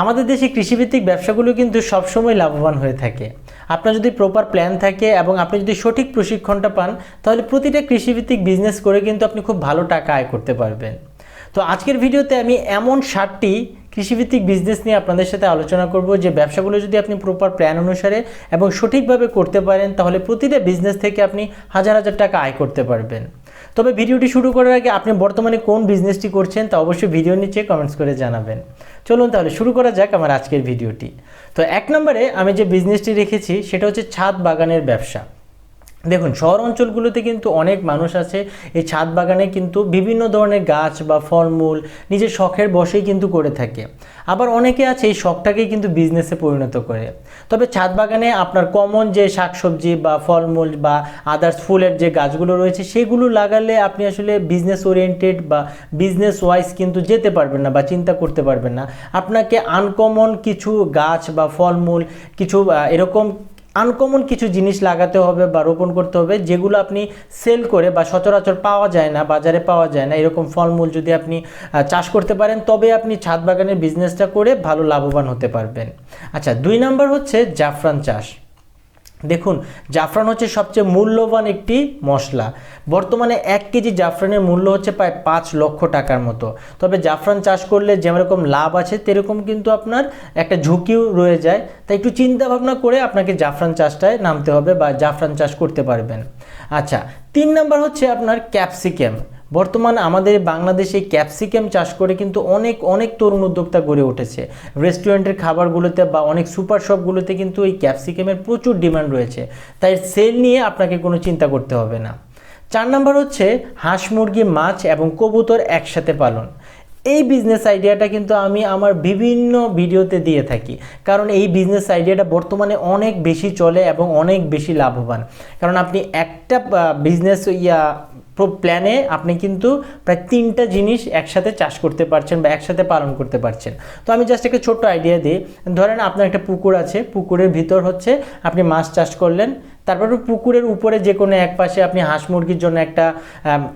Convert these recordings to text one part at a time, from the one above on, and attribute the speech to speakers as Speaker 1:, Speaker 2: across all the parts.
Speaker 1: আমাদের দেশে কৃষিভিত্তিক ব্যবসাগুলো কিন্তু সবসময় লাভবান হয়ে থাকে। আপনার যদি প্রপার প্ল্যান থাকে এবং আপনি যদি সঠিক প্রশিক্ষণটা পান, তাহলে প্রতিটা কৃষিভিত্তিক বিজনেস করে কিন্তু আপনি খুব ভালো টাকা আয় করতে পারবেন। তো আজকের ভিডিওতে আমি এমন ষাটটি কৃষিভিত্তিক বিজনেস নিয়ে আপনাদের সাথে আলোচনা করব যে ব্যবসাগুলো যদি আপনি প্রপার প্ল্যান অনুসারে এবং সঠিকভাবে করতে পারেন, তাহলে প্রতিটা বিজনেস থেকে আপনি হাজার হাজার টাকা আয় করতে পারবেন। তবে ভিডিওটি শুরু করার আগে আপনি বর্তমানে কোন বিজনেসটি করছেন তা অবশ্যই ভিডিও নিচে কমেন্টস করে জানাবেন। চলুন তাহলে শুরু করা যাক আমার আজকের ভিডিওটি তো এক নম্বরে আমি যে বিজনেসটি রেখেছি, সেটা হচ্ছে ছাদ বাগানের ব্যবসা। দেখুন শহর অঞ্চলগুলোতে কিন্তু অনেক মানুষ আছে। এই ছাদ বাগানে কিন্তু বিভিন্ন ধরনের গাছ বা ফলমূল নিজের শখের বসেই কিন্তু করে থাকে। আবার অনেকে আছে এই শখটাকেই কিন্তু বিজনেসে পরিণত করে। তবে ছাদ বাগানে আপনার কমন যে শাকসবজি বা ফলমূল বা আদার্স ফুলের যে গাছগুলো রয়েছে, সেগুলো লাগালে আপনি আসলে বিজনেস ওরিয়েন্টেড বা বিজনেস ওয়াইজ কিন্তু যেতে পারবেন না বা চিন্তা করতে পারবেন না। আপনাকে আনকমন কিছু গাছ বা ফলমূল কিছু এরকম আনকমন কিছু জিনিস লাগাতে হবে বা রোপণ করতে হবে, যেগুলো আপনি সেল করে বা সচরাচর পাওয়া যায় না, বাজারে পাওয়া যায় না, এরকম ফলমূল যদি আপনি চাষ করতে পারেন, তবে আপনি ছাদ বাগানের বিজনেসটা করে ভালো লাভবান হতে পারবেন। আচ্ছা দুই নাম্বার হচ্ছে জাফরান চাষ। দেখুন, জাফরান হচ্ছে সবচেয়ে মূল্যবান একটি মশলা। বর্তমানে এক কেজি জাফরানের মূল্য হচ্ছে প্রায় পাঁচ লক্ষ টাকার মতো। তবে জাফরান চাষ করলে যেরকম লাভ আছে, তেরকম কিন্তু আপনার একটা ঝুঁকিও রয়ে যায়। তাই একটু চিন্তা ভাবনা করে আপনাকে জাফরান চাষটায় নামতে হবে বা জাফরান চাষ করতে পারবেন। আচ্ছা তিন নাম্বার হচ্ছে আপনার ক্যাপসিকাম। বর্তমানে আমাদের বাংলাদেশে ক্যাপসিকাম চাষ করে কিন্তু অনেক অনেক তরুণ উদ্যোক্তা গড়ে উঠেছে। রেস্টুরেন্টের খাবারগুলোতে বা অনেক সুপার শপগুলোতে কিন্তু এই ক্যাপসিকামের প্রচুর ডিমান্ড রয়েছে। তাই সেল নিয়ে আপনাকে কোনো চিন্তা করতে হবে না। চার নাম্বার হচ্ছে হাঁস মুরগি, মাছ এবং কবুতর একসাথে পালন। এই বিজনেস আইডিয়াটা কিন্তু আমি আমার বিভিন্ন ভিডিওতে দিয়ে থাকি। কারণ এই বিজনেস আইডিয়াটা বর্তমানে অনেক বেশি চলে এবং অনেক বেশি লাভবান। কারণ আপনি একটা বিজনেস ইয়া প্ল্যানে আপনি কিন্তু প্রায় তিনটা জিনিস একসাথে চাষ করতে পারছেন বা একসাথে পালন করতে পারছেন। তো আমি জাস্ট একটা ছোট্ট আইডিয়া দিই। ধরেন আপনার একটা পুকুর আছে, পুকুরের ভিতর হচ্ছে আপনি মাছ চাষ করলেন। তারপর পুকুরের উপরে যে কোনো এক পাশে আপনি হাঁস মুরগির জন্য একটা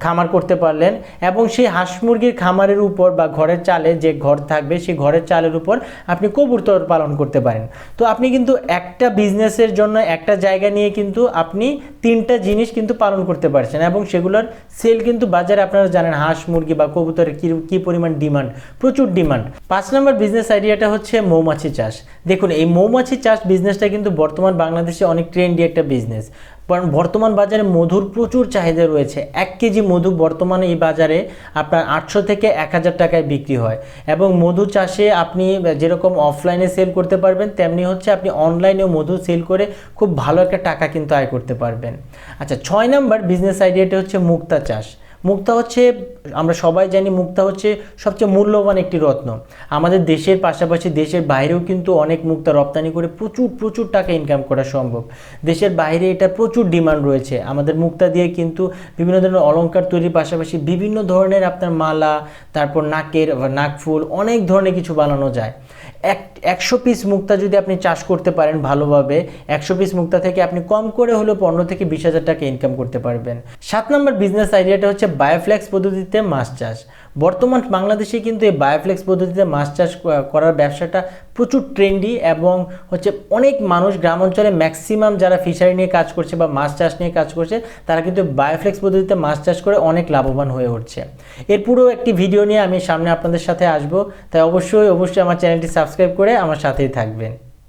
Speaker 1: খামার করতে পারলেন এবং সেই হাঁস মুরগির খামারের উপর বা ঘরের চালে যে ঘর থাকবে, সেই ঘরের চালের উপর আপনি কবুতর পালন করতে পারেন। তো আপনি কিন্তু একটা বিজনেসের জন্য একটা জায়গা নিয়ে কিন্তু আপনি তিনটা জিনিস কিন্তু পালন করতে পারছেন এবং সেগুলোর সেল কিন্তু বাজারে আপনারা জানেন হাঁস মুরগি বা কবুতরের কী কী পরিমাণ ডিমান্ড, প্রচুর ডিমান্ড। পাঁচ নম্বর বিজনেস আইডিয়াটা হচ্ছে মৌমাছি চাষ। দেখুন, এই মৌমাছি চাষ বিজনেসটা কিন্তু বর্তমান বাংলাদেশে অনেক ট্রেন্ডি একটা বিজনেস কারণ বর্তমান বাজারে মধুর প্রচুর চাহিদা রয়েছে। এক কেজি মধু বর্তমানে এই বাজারে আপনার আটশো থেকে এক হাজার টাকায় বিক্রি হয় এবং মধু চাষে আপনি যেরকম অফলাইনে সেল করতে পারবেন, তেমনি হচ্ছে আপনি অনলাইনেও মধু সেল করে খুব ভালো একটা টাকা কিন্তু আয় করতে পারবেন। আচ্ছা ছয় নম্বর বিজনেস আইডিয়াটা হচ্ছে মুক্তা চাষ। মুক্তা হচ্ছে, আমরা সবাই জানি মুক্তা হচ্ছে সবচেয়ে মূল্যবান একটি রত্ন। আমাদের দেশের পাশাপাশি দেশের বাইরেও কিন্তু অনেক মুক্তা রপ্তানি করে প্রচুর প্রচুর টাকা ইনকাম করা সম্ভব। দেশের বাইরে এটা প্রচুর ডিমান্ড রয়েছে। আমাদের মুক্তা দিয়ে কিন্তু বিভিন্ন ধরনের অলংকার তৈরির পাশাপাশি বিভিন্ন ধরনের আপনার মালা, তারপর নাকের নাকফুল অনেক ধরনের কিছু বানানো যায়। এক, একশো পিস মুক্তা যদি আপনি চাষ করতে পারেন ভালোভাবে, একশো পিস মুক্তা থেকে আপনি কম করে হলেও পনেরো থেকে বিশ হাজার টাকা ইনকাম করতে পারবেন। সাত নম্বর বিজনেস আইডিয়াটা হচ্ছে বায়োফ্লেক্স পদ্ধতিতে মাছ চাষ। বর্তমান বাংলাদেশে কিন্তু এই বায়োফ্লেক্স পদ্ধতিতে মাছ চাষ করার ব্যবসাটা প্রচুর ট্রেন্ডি এবং হচ্ছে অনেক মানুষ গ্রাম অঞ্চলে ম্যাক্সিমাম যারা ফিশারি নিয়ে কাজ করছে বা মাছ চাষ নিয়ে কাজ করছে, তারা কিন্তু বায়োফ্লেক্স পদ্ধতিতে মাছ চাষ করে অনেক লাভবান হয়ে উঠছে। এর পুরো একটি ভিডিও নিয়ে আমি সামনে আপনাদের সাথে আসব, তাই অবশ্যই অবশ্যই আমার চ্যানেলটি সাবস্ক্রাইব করে আমার সাথেই থাকবেন।